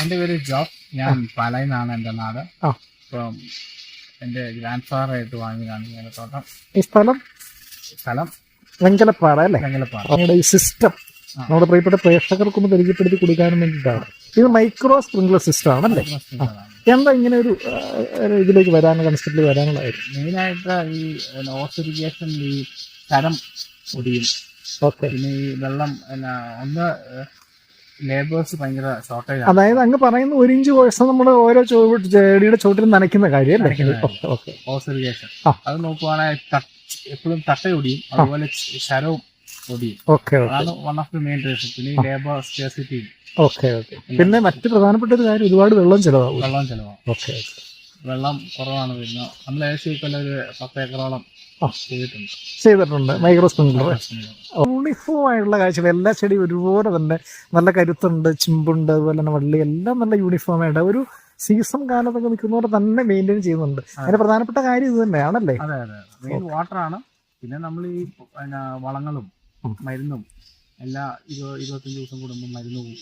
എന്റെ പേര് ജോബ്. ഞാൻ പാലായിൽ നിന്നാണ് എന്റെ നാട്. ഇപ്പം എന്റെ ഗ്രാൻഡ് ഫാദറായിട്ട് വാങ്ങിയതാണ് ഈ തോട്ടം. ഈ സ്ഥലം? സ്ഥലം വെങ്കലപ്പാറ അല്ലേ? വെങ്കലപ്പാറ. നമ്മുടെ ഈ സിസ്റ്റം നമ്മുടെ പ്രിയപ്പെട്ട പ്രേക്ഷകർക്കൊന്ന് പരിചയപ്പെടുത്തി കൊടുക്കാനും വേണ്ടിയിട്ടാണ്. ഇത് മൈക്രോ സ്പ്രിംഗ്ലർ സിസ്റ്റം ആണല്ലേ? എന്താ ഇങ്ങനെ ഒരു ഇതിലേക്ക് വരാനുള്ള കൺസെപ്റ്റിൽ വരാനുള്ള മെയിൻ മെയിനായിട്ട് ഈ ഓസ് ഇറിഗേഷൻ ഈ തരം ഒടിയും ഓക്കെ. പിന്നെ ഈ വെള്ളം എന്നാ ഒന്ന് ലേബേഴ്സ് ഭയങ്കര ഷോർട്ടേജ് അതായത് അങ്ങ് പറയുന്ന ഒരു ഇഞ്ച് കോഴ്സ് നമ്മൾ ഓരോ ചെടിയുടെ ചുവട്ടിൽ നനയ്ക്കുന്ന കാര്യം അല്ലേ നനയ്ക്കുന്ന ഓക്കെ ഓക്കെ. ഓസ് ഇറിഗേഷൻ ആ. അത് നോക്കുവാണെങ്കിൽ എപ്പോഴും തട്ട ഒടിയും. അതുപോലെ ശരവും ഒടിയും. അതാണ് one of the main reason പിന്നെ ലേബർ സ്കേസിറ്റി ഓക്കെ ഓക്കെ. പിന്നെ മറ്റ് പ്രധാനപ്പെട്ട ഒരു കാര്യം ഒരുപാട് വെള്ളം ചെലവാകും. വെള്ളം ചെലവാകും. ഓക്കെ വെള്ളം കുറവാണ് വരുന്നത് നമ്മൾ ഏകദേശം ഇപ്പം ഒരു പത്ത് ഏക്കറോളം. ചെയ്തിട്ടുണ്ട്. മൈക്രോ സ്പ്രിംഗ്ലർ യൂണിഫോം ആയിട്ടുള്ള കാഴ്ചകൾ. എല്ലാ ചെടിയും ഒരുപോലെ തന്നെ നല്ല കരുത്തുണ്ട് ചിമ്പുണ്ട് അതുപോലെ തന്നെ വള്ളി എല്ലാം നല്ല യൂണിഫോം ആയിട്ട് ഒരു സീസൺ കാലത്തൊക്കെ നിൽക്കുന്നവരെ തന്നെ മെയിന്റെയിൻ ചെയ്യുന്നുണ്ട്. അതിന്റെ പ്രധാനപ്പെട്ട കാര്യം ഇത് തന്നെയാണല്ലേ? അതെ അതെ മെയിൻ വാട്ടറാണ് പിന്നെ നമ്മൾ ഈ വളങ്ങളും. മരുന്നും എല്ലാ ഇരുപത്തഞ്ച് ദിവസം കൂടുമ്പോൾ മരുന്ന് പോകും.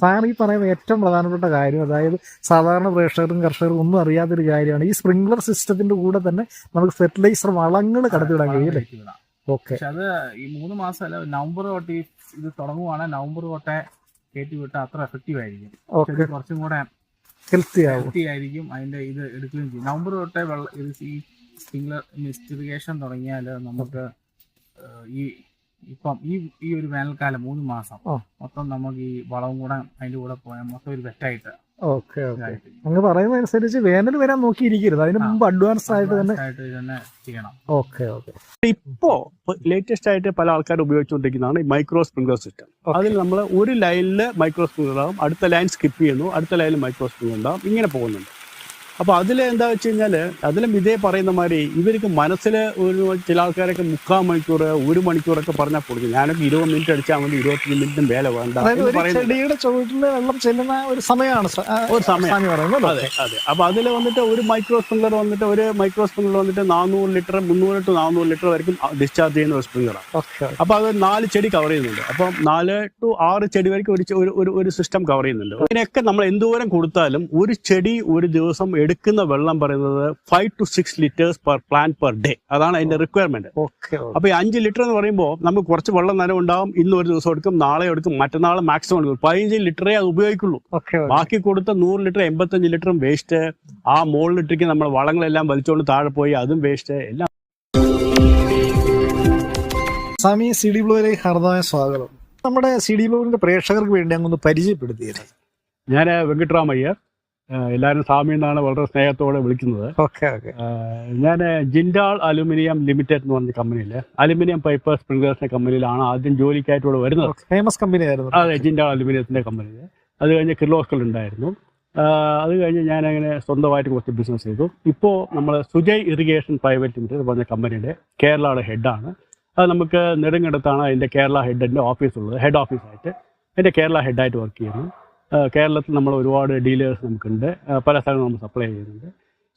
സാർ ഈ പറയുന്ന ഏറ്റവും പ്രധാനപ്പെട്ട കാര്യം അതായത് സാധാരണ പ്രേക്ഷകരും കർഷകരും ഒന്നും അറിയാത്തൊരു കാര്യമാണ്. ഈ സ്പ്രിംഗ്ലർ സിസ്റ്റത്തിന്റെ കൂടെ തന്നെ നമുക്ക് ഫെർട്ടിലൈസർ വളങ്ങൾ കടത്തിവിടാൻ കഴിയും അല്ലേ? കയറ്റി ഓക്കെ അത് ഈ മൂന്ന് മാസം അല്ല നവംബർ തൊട്ട് ഇത് തുടങ്ങുവാണ്. നവംബർ തൊട്ടേ കയറ്റി വിട്ടാൽ അത്ര എഫക്റ്റീവ് ആയിരിക്കും. കുറച്ചും കൂടെ ഹെൽത്തി ആയിരിക്കും അതിന്റെ ഇത് എടുക്കുകയും ചെയ്യും. നവംബർ തൊട്ടേ വെള്ളം ഇത് ഈ സ്പ്രിംഗ്ലർ മിസ്റ്റിഫിക്കേഷൻ തുടങ്ങിയാൽ നമുക്ക് ഈ ഇപ്പം ഈ ഈ ഒരു വേനൽക്കാലം മൂന്ന് മാസം. മൊത്തം നമുക്ക് ഈ വളവും കൂടെ അതിന്റെ കൂടെ പോയാൽ മൊത്തം ഒരു വെറ്റായിട്ട് ഓക്കെ ഓക്കെ. പറയുന്ന അനുസരിച്ച് പറയുന്നതനുസരിച്ച് വേനൽ വരാൻ നോക്കിയിരിക്കരുത്. അതിന് മുമ്പ് അഡ്വാൻസ് ആയിട്ട് തന്നെ ആയിട്ട് തന്നെ ചെയ്യണം. Okay okay. ഇപ്പോ ലേറ്റസ്റ്റ് ആയിട്ട് പല ആൾക്കാരും ഉപയോഗിച്ചുകൊണ്ടിരിക്കുന്നതാണ് ഈ മൈക്രോ സ്പ്രിംഗ്ലർ സിസ്റ്റം അതിൽ നമ്മൾ ഒരു ലൈനിൽ മൈക്രോ സ്പ്രിംഗ്ലർ ആവും അടുത്ത ലൈൻ സ്കിപ്പ് ചെയ്യുന്നു അടുത്ത ലൈനിൽ മൈക്രോ സ്പ്രിംഗ്ലർ ഉണ്ടാവും ഇങ്ങനെ പോകുന്നുണ്ട്. അപ്പോൾ അതിൽ എന്താ വെച്ച് കഴിഞ്ഞാൽ അതിലും ഇതേ പറയുന്ന മാതിരി ഇവർക്ക് മനസ്സിൽ ഒരു ചില ആൾക്കാരൊക്കെ മുക്കാൽ മണിക്കൂർ ഒരു മണിക്കൂറൊക്കെ പറഞ്ഞാൽ കൊടുക്കും. ഞാനൊക്കെ ഇരുപത് മിനിറ്റ് അടിച്ചാൽ മതി ഇരുപത്തി മിനിറ്റും വേല വേണ്ട ചെടിയുടെ ഒരു സമയമാണ് ഒരു സമയം. അതെ അതെ. അപ്പോൾ അതിൽ വന്നിട്ട് ഒരു മൈക്രോ സ്പ്രിംഗ്ലർ വന്നിട്ട് ഒരു മൈക്രോ സ്പ്രിംഗ്ലർ വന്നിട്ട് നാനൂറ് ലിറ്റർ മുന്നൂറ് ടു നാനൂറ് ലിറ്റർ വരെയും ഡിസ്ചാർജ് ചെയ്യുന്ന ഒരു സ്പ്രിംഗ്ലറാണ് അപ്പോൾ അത് നാല് ചെടി കവർ ചെയ്യുന്നുണ്ട്. അപ്പൊ നാല് ടു ആറ് ചെടി വരെയും ഒരു ഒരു സിസ്റ്റം കവർ ചെയ്യുന്നുണ്ട്. ഇതിനൊക്കെ നമ്മൾ എന്തോരം കൊടുത്താലും ഒരു ചെടി ഒരു ദിവസം എടുക്കുന്ന വെള്ളം പറയുന്നത് five to six litres per plant per day അതാണ് അതിന്റെ റിക്വയർമെന്റ് അപ്പൊ ഈ അഞ്ച് ലിറ്റർ എന്ന് പറയുമ്പോൾ നമുക്ക് കുറച്ച് വെള്ളം നനവ് ഉണ്ടാവും. ഇന്ന് ഒരു ദിവസം എടുക്കും നാളെ എടുക്കും മറ്റന്നാൾ മാക്സിമം എടുക്കും. പതിനഞ്ച് ലിറ്ററേ അത് ഉപയോഗിക്കുള്ളൂ. ബാക്കി കൊടുത്ത നൂറ് ലിറ്റർ എൺപത്തഞ്ച് ലിറ്ററും വേസ്റ്റ് ആ മുകളിലിട്ടേക്ക് നമ്മൾ വളങ്ങളെല്ലാം വലിച്ചുകൊണ്ട് താഴെ പോയി അതും വേസ്റ്റ് എല്ലാം സ്വാമി സി ഡി ബ്ലൂവിലേക്ക് ഹർദായ സ്വാഗതം. നമ്മുടെ സി ഡി ബ്ലൂവിന്റെ പ്രേക്ഷകർക്ക് വേണ്ടി അങ്ങൊന്ന് പരിചയപ്പെടുത്തിയത് ഞാൻ വെങ്കിട്ടറാമയ്യർ എല്ലാവരും സ്വാമി എന്നാണ് വളരെ സ്നേഹത്തോടെ വിളിക്കുന്നത്. Okay okay. ഞാൻ ജിൻഡാൾ അലുമിനിയം ലിമിറ്റഡ് എന്ന് പറഞ്ഞ കമ്പനിയിൽ അലുമിനിയം പൈപ്പർ സ്പ്രിംഗ്ലേഴ്സിന്റെ കമ്പനിയിലാണ് ആദ്യം ജോലിക്കായിട്ട് ഇവിടെ വരുന്നത്. ഫേമസ് കമ്പനി ആയിരുന്നു അതെ ജിൻഡാൾ അലുമിനിയത്തിന്റെ കമ്പനി അത് കഴിഞ്ഞ് കിർലോസ്കൽ ഉണ്ടായിരുന്നു. അത് കഴിഞ്ഞ് ഞാൻ അങ്ങനെ സ്വന്തമായിട്ട് കുറച്ച് ബിസിനസ് ചെയ്തു. ഇപ്പോൾ നമ്മൾ സുജയ് ഇറിഗേഷൻ പ്രൈവറ്റ് ലിമിറ്റഡ് പറഞ്ഞ കമ്പനിയുടെ കേരളയുടെ ഹെഡാണ് അത് നമുക്ക് നെടുങ്കണ്ടത്താണ് അതിന്റെ കേരള ഹെഡിന്റെ ഓഫീസുള്ളത് ഹെഡ് ഓഫീസായിട്ട് എന്റെ കേരള ഹെഡായിട്ട് വർക്ക് ചെയ്യുന്നു. കേരളത്തിൽ നമ്മൾ ഒരുപാട് ഡീലേഴ്സ് നമുക്കുണ്ട്. പല സ്ഥലങ്ങളും നമ്മൾ സപ്ലൈ ചെയ്യുന്നുണ്ട്.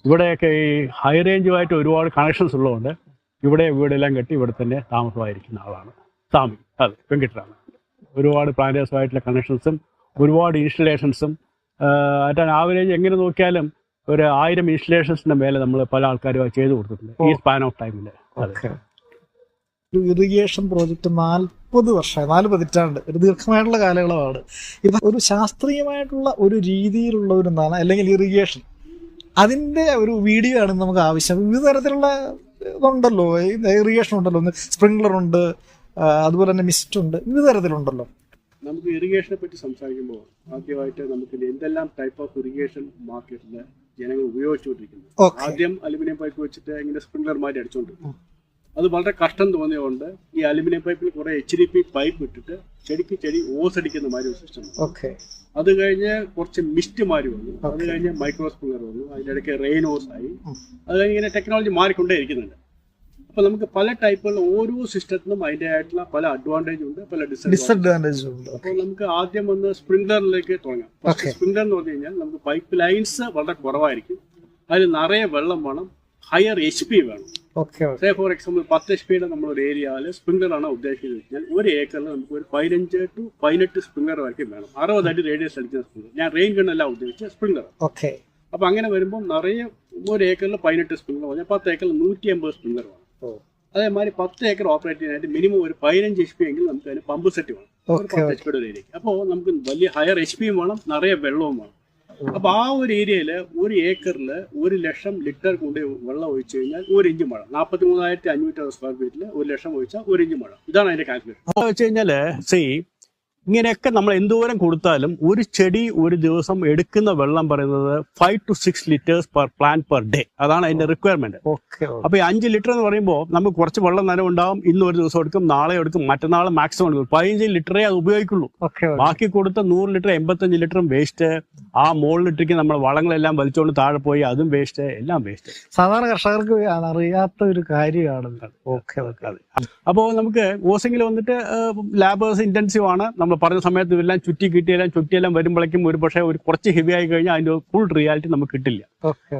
ഇവിടെയൊക്കെ ഈ ഹൈ റേഞ്ചുമായിട്ട് ഒരുപാട് കണക്ഷൻസ് ഉള്ളതുകൊണ്ട് ഇവിടെ വീടെല്ലാം കെട്ടി ഇവിടെ തന്നെ താമസമായിരിക്കുന്ന ആളാണ്. സ്വാമി. അതെ വെങ്കിട്ടരാമൻ. ഒരുപാട് പ്ലാന്റേഴ്സുമായിട്ടുള്ള കണക്ഷൻസും ഒരുപാട് ഇൻസ്റ്റലേഷൻസും അറ്റ് ആവറേജ് എങ്ങനെ നോക്കിയാലും ഒരു ആയിരം ഇൻസ്റ്റലേഷൻസിന്റെ മേലെ നമ്മൾ പല ആൾക്കാരുമായി ചെയ്തു കൊടുത്തിട്ടുണ്ട്. ഈ സ്പാൻ ഓഫ് ടൈമിൽ അതെ. ഒരു ഇറിഗേഷൻ പ്രോജക്റ്റ് നാൽപ്പത് വർഷമായി. നാല് പതിറ്റാണ്ട്. ഒരു ദീർഘമായിട്ടുള്ള കാലയളവാണ്. ഇത് ഒരു ശാസ്ത്രീയമായിട്ടുള്ള ഒരു രീതിയിലുള്ള ഒരു നന അല്ലെങ്കിൽ ഇറിഗേഷൻ അതിന്റെ ഒരു വീഡിയോ ആണ് നമുക്ക് ആവശ്യം. വിവിധ തരത്തിലുള്ള ഇതുണ്ടല്ലോ. ഇറിഗേഷൻ ഉണ്ടല്ലോ. സ്പ്രിംഗ്ലർ ഉണ്ട് അതുപോലെ തന്നെ മിസ്റ്റ് ഉണ്ട്. വിവിധ തരത്തിലുണ്ടല്ലോ. നമുക്ക് ഇറിഗേഷനെ പറ്റി സംസാരിക്കുമ്പോൾ ആദ്യമായിട്ട് നമുക്ക് എന്തെല്ലാം ടൈപ്പ് ഓഫ് ഇറിഗേഷൻ മാർക്കറ്റിൽ ജനങ്ങൾ ഉപയോഗിച്ചുകൊണ്ടിരിക്കുന്നത് ആദ്യം അലുമിനിയം പൈപ്പ് വെച്ചിട്ട് ഇങ്ങനെ സ്പ്രിംഗ്ലർ മാറ്റി അടിച്ചോണ്ടിരുന്നു അത് വളരെ കഷ്ടം തോന്നിയതുകൊണ്ട് ഈ അലുമിനിയം പൈപ്പിൽ കുറെ എച്ച് ഡി പി പൈപ്പ് ഇട്ടിട്ട് ചെടിക്ക് ചെടി ഓസ് അടിക്കുന്ന മാതിരി ഒരു സിസ്റ്റം ഓക്കെ. അത് കഴിഞ്ഞ് കുറച്ച് മിസ്റ്റ് മാറി വന്നു. അത് കഴിഞ്ഞ് മൈക്രോ സ്പ്രിംഗ്ലർ വന്നു. അതിന്റെ ഇടയ്ക്ക് റെയിൻ ഓസ് ആയി. അത് കഴിഞ്ഞ് ഇങ്ങനെ ടെക്നോളജി മാറിക്കൊണ്ടേ ഇരിക്കുന്നുണ്ട് അപ്പൊ നമുക്ക് പല ടൈപ്പുള്ള ഓരോ സിസ്റ്റത്തിനും അതിന്റെ ആയിട്ടുള്ള പല അഡ്വാന്റേജ് ഉണ്ട് പല ഡിസഡ്വാന്റേജ് ഉണ്ട്. അപ്പോൾ നമുക്ക് ആദ്യം വന്ന് സ്പ്രിംഗ്ലറിലേക്ക് തുടങ്ങാം. സ്പ്രിംഗ്ലർ എന്ന് പറഞ്ഞു കഴിഞ്ഞാൽ നമുക്ക് പൈപ്പ് ലൈൻസ് വളരെ കുറവായിരിക്കും. അതിൽ നിറയെ വെള്ളം വേണം. ഹയർ എച്ച് പി വേണം. ഓക്കെ സേ ഫോർ എക്സാമ്പിൾ പത്ത് എച്ച് പിയുടെ നമ്മൾ ഒരു ഏരിയയിൽ സ്പ്രിംഗ്ലർ ആണ് ഉദ്ദേശിക്കുന്നത്. കഴിഞ്ഞാൽ ഒരു ഏക്കറിൽ നമുക്ക് ഒരു പതിനഞ്ച് ടു പതിനെട്ട് സ്പ്രിംഗ്ലർ വരയ്ക്കും വേണം. അറുപത് അടി റേഡിയസ് അടിക്കുന്ന സ്പ്രിംഗ്ലർ ഞാൻ റെയിൻ ഗണ്ണല്ല ഉദ്ദേശിച്ച സ്പ്രിംഗ്ലർ ഓക്കെ. അപ്പോൾ അങ്ങനെ വരുമ്പോൾ നിറയെ ഒരു ഏക്കറിൽ പതിനെട്ട് സ്പ്രിംഗ്ലർ പറഞ്ഞാൽ പത്ത് ഏക്കറിൽ നൂറ്റി അമ്പത് സ്പ്രിംഗ്ലർ വേണം. അതേമാതിരി പത്ത് ഏക്കർ ഓപ്പറേറ്റ് ചെയ്യാനായിട്ട് മിനിമം ഒരു പതിനഞ്ച് എച്ച് പി എങ്കിലും നമുക്ക് അതിന് പമ്പ് സെറ്റ് വേണം. ഒരു പത്ത് എച്ച് പിയുടെ ഒരു ഏരിയക്ക് അപ്പോൾ നമുക്ക് വലിയ ഹയർ എച്ച് പിയും വേണം നിറയെ വെള്ളവും വേണം. അപ്പോൾ ആ ഒരു ഏരിയയിൽ ഒരു ഏക്കറിൽ ഒരു ലക്ഷം ലിറ്റർ കൂടി വെള്ളം ഒഴിച്ചു കഴിഞ്ഞാൽ ഒരു ഇഞ്ച് മഴ. നാൽപ്പത്തി മൂന്നായിരത്തി അഞ്ഞൂറ്റി സ്ക്വയർ ഫീറ്റിൽ ഒരു ലക്ഷം ഒഴിച്ചാൽ ഒരു ഇഞ്ച് മഴ. ഇതാണ് അതിന്റെ കാൽക്കുലേഷൻ വെച്ച് കഴിഞ്ഞാൽ സി ഇങ്ങനെയൊക്കെ നമ്മൾ എന്തോരം കൊടുത്താലും ഒരു ചെടി ഒരു ദിവസം എടുക്കുന്ന വെള്ളം പറയുന്നത് five to six litres per plant per day അതാണ് അതിന്റെ റിക്വയർമെന്റ് ഓക്കെ അപ്പൊ ഈ അഞ്ച് ലിറ്റർ എന്ന് പറയുമ്പോൾ നമുക്ക് കുറച്ച് വെള്ളം നനവുണ്ടാവും ഇന്ന് ഒരു ദിവസം എടുക്കും നാളെ എടുക്കും മറ്റന്നാൾ മാക്സിമം എടുക്കും. പതിനഞ്ച് ലിറ്ററേ അത് ഉപയോഗിക്കുള്ളൂ. ഓക്കെ ബാക്കി കൊടുത്ത നൂറ് ലിറ്റർ എൺപത്തഞ്ച് ലിറ്ററും വേസ്റ്റ് ആ മുകളിലിട്ടേക്ക് നമ്മൾ വളങ്ങളെല്ലാം വലിച്ചുകൊണ്ട് താഴെ പോയി അതും വേസ്റ്റ് എല്ലാം വേസ്റ്റ് സാധാരണ കർഷകർക്ക് അറിയാത്ത ഒരു കാര്യമാണ് ഓക്കെ അപ്പോൾ നമുക്ക് ഓസെങ്കിൽ വന്നിട്ട് ലാബേഴ്സ് ഇന്റൻസീവ് ആണ്. നമ്മൾ പറഞ്ഞ സമയത്ത് ഇതെല്ലാം ചുറ്റി കിട്ടിയെല്ലാം ചുറ്റിയെല്ലാം വരുമ്പോഴേക്കും ഒരു പക്ഷേ ഒരു കുറച്ച് ഹെവി ആയി കഴിഞ്ഞാൽ അതിന്റെ ഫുൾ റിയാലിറ്റി നമുക്ക് കിട്ടില്ല.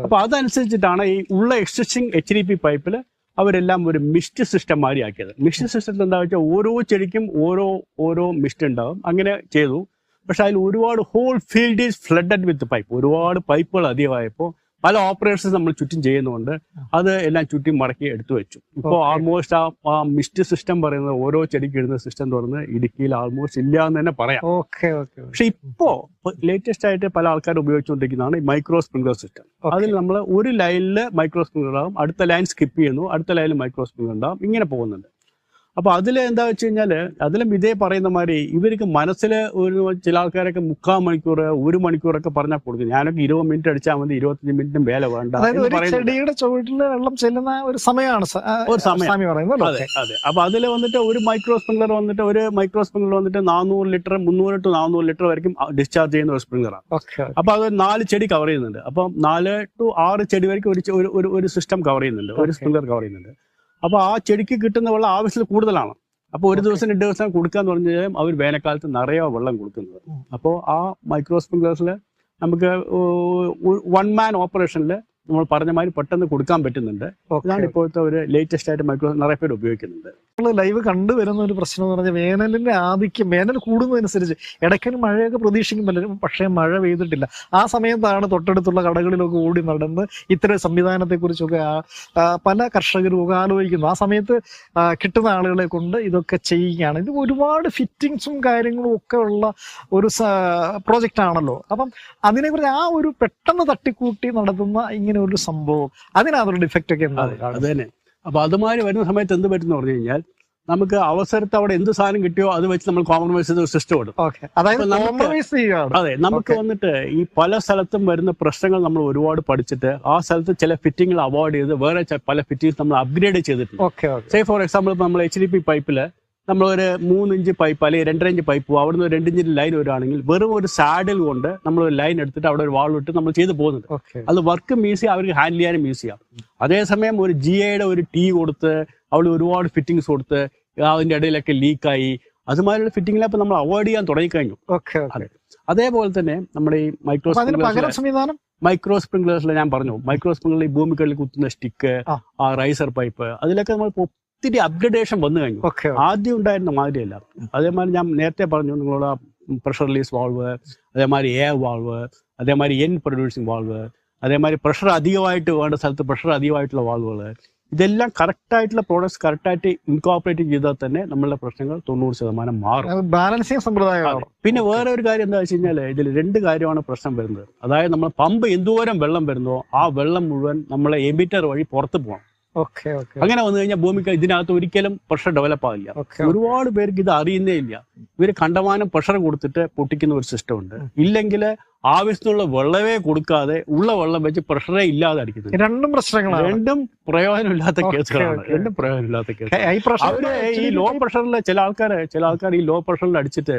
അപ്പൊ അതനുസരിച്ചിട്ടാണ് ഈ ഉള്ള എക്സിസ്റ്റിംഗ് എച്ച് ഡി പി പൈപ്പിൽ അവരെല്ലാം ഒരു മിസ്റ്റ് സിസ്റ്റം മാറി ആക്കിയത് മിസ്റ്റ് സിസ്റ്റത്തിൽ എന്താ വെച്ചാൽ ഓരോ ചെടിക്കും ഓരോ ഓരോ മിസ്റ്റ് ഉണ്ടാകും അങ്ങനെ ചെയ്തു. പക്ഷെ അതിൽ ഒരുപാട് whole field is flooded with pipe ഒരുപാട് പൈപ്പുകൾ അധികമായപ്പോൾ പല ഓപ്പറേഷൻസ് നമ്മൾ ചുറ്റും ചെയ്യുന്നതുകൊണ്ട് അത് എല്ലാം ചുറ്റും മടക്കി എടുത്തു വെച്ചു. ഇപ്പോൾ. ആൾമോസ്റ്റ് ആ മിസ്റ്റ് സിസ്റ്റം പറയുന്നത് ഓരോ ചെടിക്ക് ഇടുന്ന സിസ്റ്റം തുറന്ന് ഇടുക്കിയിൽ ആൾമോസ്റ്റ് ഇല്ല എന്ന് തന്നെ പറയാം. ഓക്കെ ഓക്കെ പക്ഷെ ഇപ്പോ ലേറ്റസ്റ്റ് ആയിട്ട് പല ആൾക്കാർ ഉപയോഗിച്ചുകൊണ്ടിരിക്കുന്നതാണ് ഈ മൈക്രോ സ്പ്രിംഗ്ലർ സിസ്റ്റം അതിൽ നമ്മൾ ഒരു ലൈനിൽ മൈക്രോ സ്പ്രിംഗ്ലർ ആകും അടുത്ത ലൈൻ സ്കിപ്പ് ചെയ്യുന്നു അടുത്ത ലൈനിൽ മൈക്രോ സ്പ്രിംഗ്ലർ ഉണ്ടാകും ഇങ്ങനെ പോകുന്നുണ്ട്. അപ്പോൾ അതിൽ എന്താ വെച്ച് കഴിഞ്ഞാൽ അതിലും ഇതേ പറയുന്ന മാതിരി ഇവർക്ക് മനസ്സിൽ ഒരു ചില ആൾക്കാരൊക്കെ മുക്കാൽ മണിക്കൂർ ഒരു മണിക്കൂറൊക്കെ പറഞ്ഞാൽ കൊടുക്കും. ഞാനൊക്കെ ഇരുപത് മിനിറ്റ് അടിച്ചാൽ മതി ഇരുപത്തഞ്ച് മിനിറ്റും വേല വേണ്ട ചെടിയുടെ ചുവട്ടിൽ വെള്ളം ചെല്ലുന്ന ഒരു സമയമാണ് ഒരു സമയം. അതെ അതെ. അപ്പൊ അതിൽ വന്നിട്ട് ഒരു മൈക്രോ സ്പ്രിംഗ്ലർ വന്നിട്ട് ഒരു മൈക്രോ സ്പ്രിംഗ്ലർ വന്നിട്ട് നാനൂറ് ലിറ്റർ മുന്നൂറ് ടു നാനൂറ് ലിറ്റർ വരയ്ക്കും ഡിസ്ചാർജ് ചെയ്യുന്ന ഒരു സ്പ്രിംഗ്ലറാണ് അപ്പൊ അത് നാല് ചെടി കവർ ചെയ്യുന്നുണ്ട്. അപ്പം നാല് ടു ആറ് ചെടി വരയ്ക്കും ഒരു ഒരു സിസ്റ്റം കവർ ചെയ്യുന്നുണ്ട്. ഒരു സ്പ്രിംഗ്ലർ കവർ ചെയ്യുന്നുണ്ട്. അപ്പൊ ആ ചെടിക്ക് കിട്ടുന്ന വെള്ളം ആവശ്യത്തിൽ കൂടുതലാണ്. അപ്പൊ ഒരു ദിവസം രണ്ട് ദിവസം കൊടുക്കാന്ന് പറഞ്ഞു കഴിഞ്ഞാൽ അവർ വേനൽക്കാലത്ത് നിറയെ വെള്ളം കൊടുക്കുന്നത്. അപ്പോ അപ്പോൾ ആ മൈക്രോ സ്പ്രിംഗ്ലേഴ്സിൽ നമുക്ക് വൺ മാൻ ഓപ്പറേഷനിൽ നമ്മൾ പറഞ്ഞ മാതിരി പെട്ടെന്ന് കൊടുക്കാൻ പറ്റുന്നുണ്ട്. ഇതാണ് ഇപ്പോഴത്തെ ഒരു ലേറ്റസ്റ്റ് ആയിട്ട് മൈക്രോ നിറയെ പേര് ഉപയോഗിക്കുന്നുണ്ട് നമ്മൾ ലൈവ് കണ്ടുവരുന്ന ഒരു പ്രശ്നം എന്ന് പറഞ്ഞാൽ വേനലിന്റെ ആധിക്യം വേനൽ കൂടുന്നതനുസരിച്ച് ഇടയ്ക്കൊരു മഴയൊക്കെ പ്രതീക്ഷിക്കും പലരും പക്ഷേ മഴ പെയ്തിട്ടില്ല. ആ സമയത്താണ് തൊട്ടടുത്തുള്ള കടകളിലൊക്കെ ഓടി നടന്ന് ഇത്തരം സംവിധാനത്തെ കുറിച്ചൊക്കെ പല കർഷകരും ഒക്കെ ആലോചിക്കുന്നു. ആ സമയത്ത് കിട്ടുന്ന ആളുകളെ കൊണ്ട് ഇതൊക്കെ ചെയ്യുകയാണ്. ഇത് ഒരുപാട് ഫിറ്റിങ്സും കാര്യങ്ങളും ഒക്കെ ഉള്ള ഒരു പ്രോജക്റ്റ് ആണല്ലോ. അപ്പം അതിനെക്കുറിച്ച് ആ ഒരു പെട്ടെന്ന് തട്ടിക്കൂട്ടി നടത്തുന്ന ഇങ്ങനെ ഒരു സംഭവം അതിനകത്തൊരു ഡിഫക്റ്റ് ഒക്കെ അതെ എന്താണ് അത് തന്നെ. അപ്പൊ അതുമാതിരി വരുന്ന സമയത്ത് എന്ത് പറ്റുന്ന പറഞ്ഞു കഴിഞ്ഞാൽ നമുക്ക് അവസരത്ത് അവിടെ എന്ത് സാധനം കിട്ടിയോ അത് വെച്ച് നമ്മൾ കോംപ്രമൈസ് ചെയ്ത് സിസ്റ്റം ഇടും. അതെ നമുക്ക് വന്നിട്ട് ഈ പല സ്ഥലത്തും വരുന്ന പ്രശ്നങ്ങൾ നമ്മൾ ഒരുപാട് പഠിച്ചിട്ട് ആ സ്ഥലത്ത് ചില ഫിറ്റിങ്ങൾ അവോയ്ഡ് ചെയ്ത് വേറെ പല ഫിറ്റിങ്സ് നമ്മൾ അപ്ഗ്രേഡ് ചെയ്തിട്ടുണ്ട്. സേ ഫോർ എക്സാമ്പിൾ നമ്മൾ എച്ച് ഡി പി പൈപ്പിൽ നമ്മൾ ഒരു മൂന്ന് ഇഞ്ച് പൈപ്പ് അല്ലെങ്കിൽ രണ്ടര ഇഞ്ച് പൈപ്പ് അവിടുന്ന് ഒരു രണ്ട് ഇഞ്ചിന്റെ ലൈൻ വരുവാണെങ്കിൽ വെറും ഒരു സാഡിൽ കൊണ്ട് നമ്മൾ ഒരു ലൈൻ എടുത്തിട്ട് അവിടെ ഒരു വാൾ ഇട്ട് നമ്മൾ ചെയ്ത് പോകുന്നുണ്ട് ഓക്കെ അത് വർക്കും ഈസി അവർക്ക് ഹാൻഡിൽ ചെയ്യാനും ഈസിയാണ് അതേസമയം ഒരു ജി ഐയുടെ ഒരു ടീ കൊടുത്ത് അവിടെ ഒരുപാട് ഫിറ്റിംഗ്സ് കൊടുത്ത് അതിന്റെ ഇടയിലൊക്കെ ലീക്കായി അതുമാതിരിയുള്ള ഫിറ്റിങ്ങിലൊക്കെ നമ്മൾ അവോയ്ഡ് ചെയ്യാൻ തുടങ്ങിക്കഴിഞ്ഞു. അതേപോലെ തന്നെ നമ്മുടെ ഈ മൈക്രോ സംവിധാനം? മൈക്രോ സ്പ്രിംഗ്ലേഴ്സിൽ ഞാൻ പറഞ്ഞു. മൈക്രോ സ്പ്രിംഗ്ലർ ഈ ഭൂമികളിൽ കുത്തുന്ന സ്റ്റിക്ക് ആ. റൈസർ പൈപ്പ് അതിലൊക്കെ നമ്മൾ ഇപ്പൊ ഒത്തിരി അപ്ഗ്രഡേഷൻ വന്നു കഴിഞ്ഞു. ഓക്കെ ആദ്യം ഉണ്ടായിരുന്ന മാതിരിയല്ല. അതേമാതിരി ഞാൻ നേരത്തെ പറഞ്ഞു നിങ്ങളോട് പ്രഷർ റിലീസ് വാൾവ് അതേമാതിരി എയർ വാൾവ് അതേമാതിരി എൻ പ്രൊഡ്യൂസിങ് വാൾവ് അതേമാതിരി പ്രഷർ അധികമായിട്ട് വേണ്ട സ്ഥലത്ത് പ്രഷർ അധികമായിട്ടുള്ള വാൾവുകൾ ഇതെല്ലാം കറക്റ്റ് ആയിട്ടുള്ള പ്രോഡക്ട്സ് കറക്റ്റ് ആയിട്ട് ഇൻകോപ്പറേറ്റ് ചെയ്താൽ തന്നെ നമ്മളുടെ പ്രശ്നങ്ങൾ തൊണ്ണൂറ് ശതമാനം മാറും. ബാലൻസിങ് സമ്പ്രദായമാണ് പിന്നെ വേറെ ഒരു കാര്യം എന്താ വെച്ച് കഴിഞ്ഞാൽ ഇതിൽ രണ്ട് കാര്യമാണ് പ്രശ്നം വരുന്നത്. അതായത് നമ്മൾ പമ്പ് എന്തോരം വെള്ളം വരുന്നോ ആ വെള്ളം മുഴുവൻ നമ്മളെ എമിറ്റർ വഴി പുറത്ത് പോകണം. അങ്ങനെ വന്നു കഴിഞ്ഞാൽ ഭൂമിക്ക് ഇതിനകത്ത് ഒരിക്കലും പ്രഷർ ഡെവലപ്പ് ആവില്ല. ഒരുപാട് പേർക്ക് ഇത് അറിയുന്നേ ഇല്ല. ഇവർ കണ്ടമാനം പ്രഷർ കൊടുത്തിട്ട് പൊട്ടിക്കുന്ന ഒരു സിസ്റ്റം ഉണ്ട്. ഇല്ലെങ്കിൽ ആവശ്യത്തിനുള്ള വെള്ളമേ കൊടുക്കാതെ ഉള്ള വെള്ളം വെച്ച് പ്രഷറേ ഇല്ലാതെ അടിക്കുന്നത് രണ്ടും പ്രശ്നങ്ങളാണ്. രണ്ടും പ്രയോജനമില്ലാത്ത കേസുകളാണ്. രണ്ടും പ്രയോജനമില്ലാത്ത കേസ് അവർ ഈ ലോ പ്രഷറിൽ ചില ആൾക്കാർ ചില ആൾക്കാർ ഈ ലോ പ്രഷറിൽ അടിച്ചിട്ട്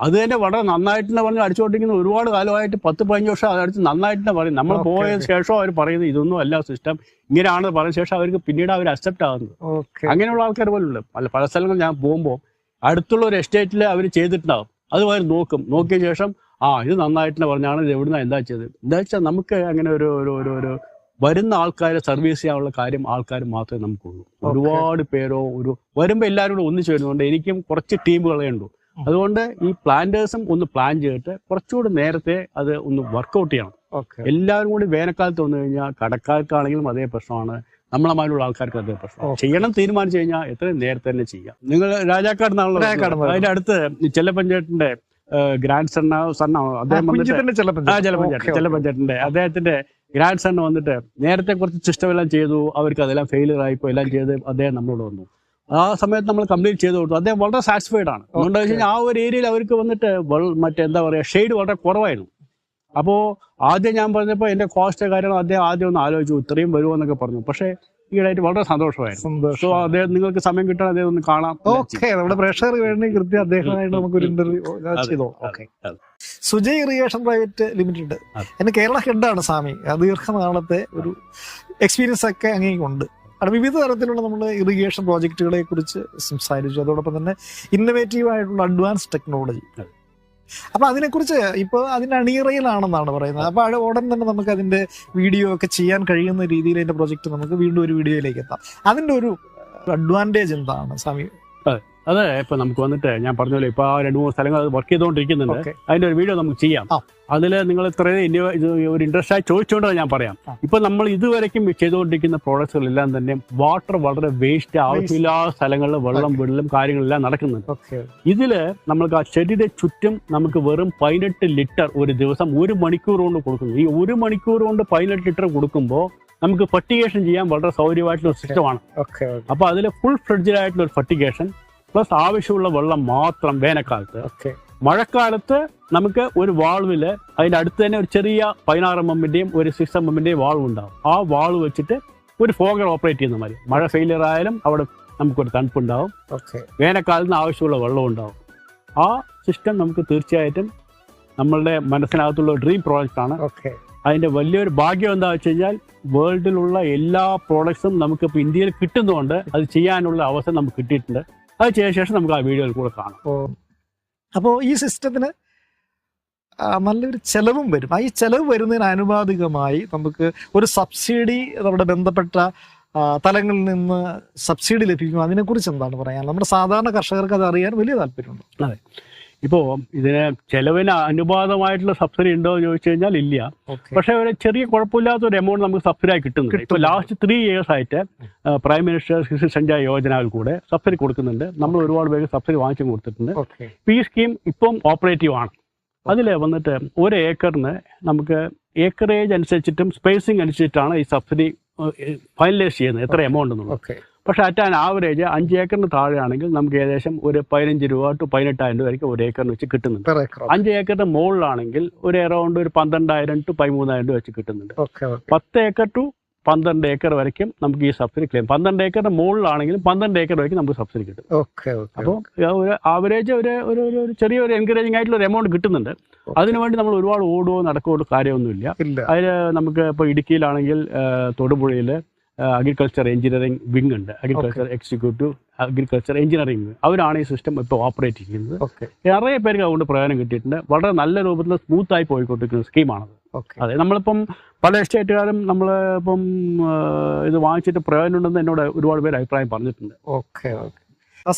അത് തന്നെ വളരെ നന്നായിട്ട് പറഞ്ഞു അടിച്ചുകൊണ്ടിരിക്കുന്ന ഒരുപാട് കാലമായിട്ട് പത്ത് പതിനഞ്ച് വർഷം അത് അടിച്ച് നന്നായിട്ട് പറയും. നമ്മൾ പോയ. ശേഷം അവർ പറയുന്നത് ഇതൊന്നും അല്ല സിസ്റ്റം. ഇങ്ങനെയാണ് പറഞ്ഞ ശേഷം അവർക്ക് പിന്നീട് അവർ അക്സെപ്റ്റ് ആകുന്നത് അങ്ങനെയുള്ള ആൾക്കാർ പോലുണ്ട് അല്ല പല സ്ഥലങ്ങളിൽ ഞാൻ പോകുമ്പോൾ അടുത്തുള്ള ഒരു എസ്റ്റേറ്റിൽ അവർ ചെയ്തിട്ടുണ്ടാകും അത് അവർ നോക്കും. നോക്കിയ ശേഷം ആ ഇത് നന്നായിട്ട് പറഞ്ഞാണ് ഇത് എവിടുന്ന എന്താ ചെയ്തത്? എന്താ വെച്ചാൽ നമുക്ക് അങ്ങനെ ഒരു ഒരു ഒരു ഒരു വരുന്ന ആൾക്കാരെ സർവീസ് ചെയ്യാനുള്ള കാര്യം ആൾക്കാർ മാത്രമേ നമുക്കുള്ളൂ. ഒരുപാട് പേരോ ഒരു വരുമ്പോൾ എല്ലാവരും കൂടെ ഒന്നിച്ചു വരുന്നുണ്ട് എനിക്കും കുറച്ച് ടീമുകളേ ഉള്ളൂ. അതുകൊണ്ട് ഈ പ്ലാന്റേഴ്സും ഒന്ന് പ്ലാൻ ചെയ്തിട്ട് കുറച്ചുകൂടി നേരത്തെ അത് ഒന്ന് വർക്കൗട്ട് ചെയ്യണം. എല്ലാവരും കൂടി വേനൽക്കാലത്ത് വന്നു കഴിഞ്ഞാൽ കടക്കാർക്കാണെങ്കിലും അതേ പ്രശ്നമാണ്. നമ്മളെ മാതിരിയുള്ള ആൾക്കാർക്ക് അതേ പ്രശ്നം. ചെയ്യണം തീരുമാനിച്ചു കഴിഞ്ഞാൽ എത്രയും നേരത്തെ തന്നെ ചെയ്യാം. നിങ്ങൾ രാജാക്കാട് നിന്നാണല്ലോ അതിന്റെ അടുത്ത് ചെല്ലപ്പഞ്ചേട്ടന്റെ ഗ്രാൻഡ് സണ്ണ സണ്ണോ അദ്ദേഹം ചെല്ലപ്പഞ്ചേട്ടൻ. ചെല്ലപ്പഞ്ചേട്ടന്റെ. അദ്ദേഹത്തിന്റെ ഗ്രാൻഡ് സൺ വന്നിട്ട് നേരത്തെ കുറച്ച് സിസ്റ്റം എല്ലാം ചെയ്തു. അവർക്ക് അതെല്ലാം ഫെയിലിയർ ആയിപ്പോ എല്ലാം ചെയ്ത് അദ്ദേഹം നമ്മളോട് വന്നു. ആ സമയത്ത് നമ്മൾ കംപ്ലീറ്റ് ചെയ്ത് കൊടുത്തു. അദ്ദേഹം വളരെ സാറ്റിസ്ഫൈഡ് ആണ്. അതുകൊണ്ട് വെച്ച് കഴിഞ്ഞാൽ ആ ഒരു ഏരിയയിൽ അവർക്ക് വന്നിട്ട് മറ്റെന്താ പറയുക ഷെയ്ഡ് വളരെ കുറവായിരുന്നു. അപ്പോൾ ആദ്യം ഞാൻ പറഞ്ഞപ്പോൾ എന്റെ കോസ്റ്റ് കാര്യങ്ങൾ അദ്ദേഹം ആദ്യം ഒന്ന് ആലോചിച്ചു ഇത്രയും വരുമോ എന്നൊക്കെ പറഞ്ഞു. പക്ഷേ ഈയിടെയായിട്ട് വളരെ സന്തോഷമായിരുന്നു. സോ അദ്ദേഹം നിങ്ങൾക്ക് സമയം കിട്ടാൻ അദ്ദേഹം ഒന്ന് കാണാം. ഓക്കെ നമ്മുടെ പ്രഷർ വേണ്ടി കൃത്യം അദ്ദേഹമായിട്ട് ഇന്റർവ്യൂ അതെ, ഓക്കെ അതെ. Sujay irrigation private limited. എന്റെ കേരള ഹെഡാണ് സ്വാമി. ദീർഘനാളത്തെ ഒരു എക്സ്പീരിയൻസ് ഒക്കെ അങ്ങേക്കുണ്ട്. അവിടെ വിവിധ തരത്തിലുള്ള നമ്മൾ ഇറിഗേഷൻ പ്രോജക്റ്റുകളെ കുറിച്ച് സംസാരിച്ചു. അതോടൊപ്പം തന്നെ ഇന്നവേറ്റീവ് ആയിട്ടുള്ള അഡ്വാൻസ് ടെക്നോളജി. അപ്പൊ അതിനെക്കുറിച്ച് ഇപ്പൊ അതിന്റെ അണിയറയിലാണെന്നാണ് പറയുന്നത്. അപ്പൊ അത് ഉടൻ തന്നെ നമുക്ക് അതിന്റെ വീഡിയോ ഒക്കെ ചെയ്യാൻ കഴിയുന്ന രീതിയിൽ അതിന്റെ പ്രോജക്റ്റ് നമുക്ക് വീണ്ടും ഒരു വീഡിയോയിലേക്ക് എത്താം. അതിന്റെ ഒരു അഡ്വാന്റേജ് എന്താണ് സ്വാമി? അതെ ഇപ്പൊ നമുക്ക് വന്നിട്ട് ഞാൻ പറഞ്ഞല്ലോ ഇപ്പൊ ആ രണ്ട് മൂന്ന് സ്ഥലങ്ങൾ വർക്ക് ചെയ്തുകൊണ്ടിരിക്കുന്നുണ്ട് അതിന്റെ ഒരു വീഡിയോ നമുക്ക് ചെയ്യാം. അതിൽ നിങ്ങൾ ഇത്രയും ഒരു ഇൻട്രസ്റ്റ് ആയി ചോദിച്ചുകൊണ്ട് ഞാൻ പറയാം. ഇപ്പൊ നമ്മൾ ഇതുവരെക്കും ചെയ്തുകൊണ്ടിരിക്കുന്ന പ്രോഡക്ട്സുകളെല്ലാം തന്നെ വാട്ടർ വളരെ വേസ്റ്റ് ആവശ്യമില്ലാത്ത സ്ഥലങ്ങളിൽ വെള്ളം വെള്ളം കാര്യങ്ങളെല്ലാം നടക്കുന്നുണ്ട്. ഇതിൽ നമ്മൾക്ക് ആ ചെടിയുടെ ചുറ്റും നമുക്ക് വെറും പതിനെട്ട് ലിറ്റർ ഒരു ദിവസം ഒരു മണിക്കൂർ കൊണ്ട് കൊടുക്കുന്നു. ഈ ഒരു മണിക്കൂർ കൊണ്ട് പതിനെട്ട് ലിറ്റർ കൊടുക്കുമ്പോൾ നമുക്ക് ഫർട്ടിഗേഷൻ ചെയ്യാൻ വളരെ സൗകര്യമായിട്ടുള്ള ഒരു സിസ്റ്റമാണ് അപ്പൊ അതിൽ ഫുൾ ഫ്രിഡ്ജിലായിട്ടുള്ള ഒരു ഫർട്ടിഗേഷൻ പ്ലസ് ആവശ്യമുള്ള വെള്ളം മാത്രം വേനൽക്കാലത്ത്. ഓക്കെ. മഴക്കാലത്ത് നമുക്ക് ഒരു വാൾവിൽ അതിന്റെ അടുത്ത് തന്നെ ഒരു ചെറിയ പതിനാറ് എമ്മിന്റെയും ഒരു സിക്സ് എം എമ്മിന്റെയും വാൾവ് ഉണ്ടാവും ആ വാൾവ് വെച്ചിട്ട് ഒരു ഫോഗർ ഓപ്പറേറ്റ് ചെയ്യുന്ന മതി മഴ ഫെയിലിയർ ആയാലും അവിടെ നമുക്കൊരു തണുപ്പുണ്ടാവും. ഓക്കെ. വേനൽക്കാലത്ത് ആവശ്യമുള്ള വെള്ളം ഉണ്ടാവും ആ സിസ്റ്റം നമുക്ക് തീർച്ചയായിട്ടും നമ്മളുടെ മനസ്സിനകത്തുള്ള ഡ്രീം പ്രോജക്റ്റ് ആണ്. ഓക്കെ. അതിന്റെ വലിയൊരു ഭാഗ്യം എന്താ വെച്ച് കഴിഞ്ഞാൽ വേൾഡിലുള്ള എല്ലാ പ്രോഡക്ട്സും നമുക്ക് ഇപ്പൊ ഇന്ത്യയിൽ കിട്ടുന്നതുകൊണ്ട് അത് ചെയ്യാനുള്ള അവസരം നമുക്ക് കിട്ടിയിട്ടുണ്ട്. അത് ചെയ്ത ശേഷം നമുക്ക് ആ വീഡിയോയിൽ കൂടെ കാണാം. ഓ. അപ്പോൾ ഈ സിസ്റ്റത്തിന് നല്ലൊരു ചെലവും വരും. ആ ഈ ചെലവ് വരുന്നതിന് ആനുപാതികമായി നമുക്ക് ഒരു സബ്സിഡി നമ്മുടെ ബന്ധപ്പെട്ട തലങ്ങളിൽ നിന്ന് സബ്സിഡി ലഭിക്കും അതിനെക്കുറിച്ച് എന്താണ് പറയാൻ? നമ്മുടെ സാധാരണ കർഷകർക്ക് അത് അറിയാൻ വലിയ താല്പര്യമുണ്ട്. ഇപ്പോൾ ഇതിന് ചെലവിന് അനുപാതമായിട്ടുള്ള സബ്സിഡി ഉണ്ടോ എന്ന് ചോദിച്ചു കഴിഞ്ഞാൽ ഇല്ല. പക്ഷെ ഒരു ചെറിയ കുഴപ്പമില്ലാത്ത ഒരു എമൗണ്ട് നമുക്ക് സബ്സിഡി ആയി കിട്ടുന്നുണ്ട്. ഇപ്പോൾ ലാസ്റ്റ് ത്രീ ഇയേഴ്സ് ആയിട്ട് പ്രൈം മിനിസ്റ്റർ ശിശു സഞ്ചാര യോജനയിൽ കൂടെ സബ്സിഡി കൊടുക്കുന്നുണ്ട്. നമ്മൾ ഒരുപാട് പേര് സബ്സിഡി വാങ്ങിച്ചു കൊടുത്തിട്ടുണ്ട്. ഇപ്പൊ ഈ സ്കീം ഇപ്പം ഓപ്പറേറ്റീവ് ആണ്. അതിൽ വന്നിട്ട് ഒരു ഏക്കറിന് നമുക്ക് ഏക്കറേജ് അനുസരിച്ചിട്ടും സ്പേസിംഗ് അനുസരിച്ചിട്ടാണ് ഈ സബ്സിഡി ഫൈനലൈസ് ചെയ്യുന്നത്. എത്ര എമൗണ്ട് എന്നുള്ളത്. പക്ഷേ അറ്റ് ആൻ ആവറേജ് അഞ്ച് ഏക്കറിന് താഴെയാണെങ്കിൽ നമുക്ക് ഏകദേശം ഒരു പതിനഞ്ച് രൂപ ടു പതിനെട്ടായിരം രൂപ വരെയും ഒരു ഏക്കറിന് വെച്ച് കിട്ടുന്നുണ്ട്. അഞ്ച് ഏക്കറിന് മുകളിലാണെങ്കിൽ ഒരു എറൗണ്ട് ഒരു പന്ത്രണ്ടായിരം ടു പതിമൂന്നായിരം രൂപ വെച്ച് കിട്ടുന്നുണ്ട്. പത്ത് ഏക്കർ ടു പന്ത്രണ്ട് ഏക്കർ വരയ്ക്കും നമുക്ക് ഈ സബ്സിഡി ക്ലെയിം പന്ത്രണ്ട് ഏക്കറിന് മുകളിലാണെങ്കിലും പന്ത്രണ്ട് ഏക്കർ വരയ്ക്കും നമുക്ക് സബ്സിഡി കിട്ടും. അപ്പോൾ ഒരു ആവറേജ് ഒരു ഒരു ഒരു ചെറിയൊരു എൻകറേജിംഗ് ആയിട്ടുള്ള ഒരു എമൗണ്ട് കിട്ടുന്നുണ്ട്. അതിനുവേണ്ടി നമ്മൾ ഒരുപാട് ഓടുകയോ നടക്കുകയോ കാര്യമൊന്നുമില്ല അതിൽ നമുക്ക് ഇപ്പോൾ ഇടുക്കിയിലാണെങ്കിൽ തൊടുപുഴയിൽ അഗ്രികൾച്ചർ എഞ്ചിനീയറിംഗ് വിങ് ഉണ്ട്. അഗ്രികൾച്ചർ എക്സിക്യൂട്ടീവ് അഗ്രികൾച്ചർ എഞ്ചിനീയറിംഗ് അവരാണ് ഈ സിസ്റ്റം ഇപ്പോൾ ഓപ്പറേറ്റ് ചെയ്യുന്നത്. നിറയെ പേർക്ക് അതുകൊണ്ട് പ്രയോജനം കിട്ടിയിട്ടുണ്ട്. വളരെ നല്ല രൂപത്തിൽ സ്മൂത്ത് ആയി പോയിക്കൊണ്ടിരിക്കുന്ന സ്കീമാണത് ഓക്കെ അതെ നമ്മളിപ്പം പല എസ്റ്റേറ്റുകാരും നമ്മൾ ഇപ്പം ഇത് വാങ്ങിച്ചിട്ട് പ്രയോജനം ഉണ്ടെന്ന് എന്നോട് ഒരുപാട് പേര് അഭിപ്രായം പറഞ്ഞിട്ടുണ്ട്. ഓക്കെ ഓക്കെ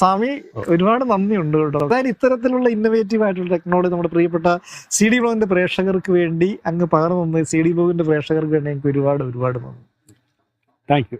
സ്വാമി ഒരുപാട് നന്ദിയുണ്ട് കേട്ടോ. അതായത് ഇത്തരത്തിലുള്ള ഇന്നോവേറ്റീവ് ആയിട്ടുള്ള ടെക്നോളജി നമ്മുടെ പ്രിയപ്പെട്ട സി ഡി ബ്ലോഗിന്റെ പ്രേക്ഷകർക്ക് വേണ്ടി അങ്ങ് പകർന്നു തന്നത്. സി ഡി ബ്ലോഗിന്റെ പ്രേക്ഷകർക്ക് വേണ്ടി എനിക്ക് ഒരുപാട് ഒരുപാട് നന്ദി. Thank you.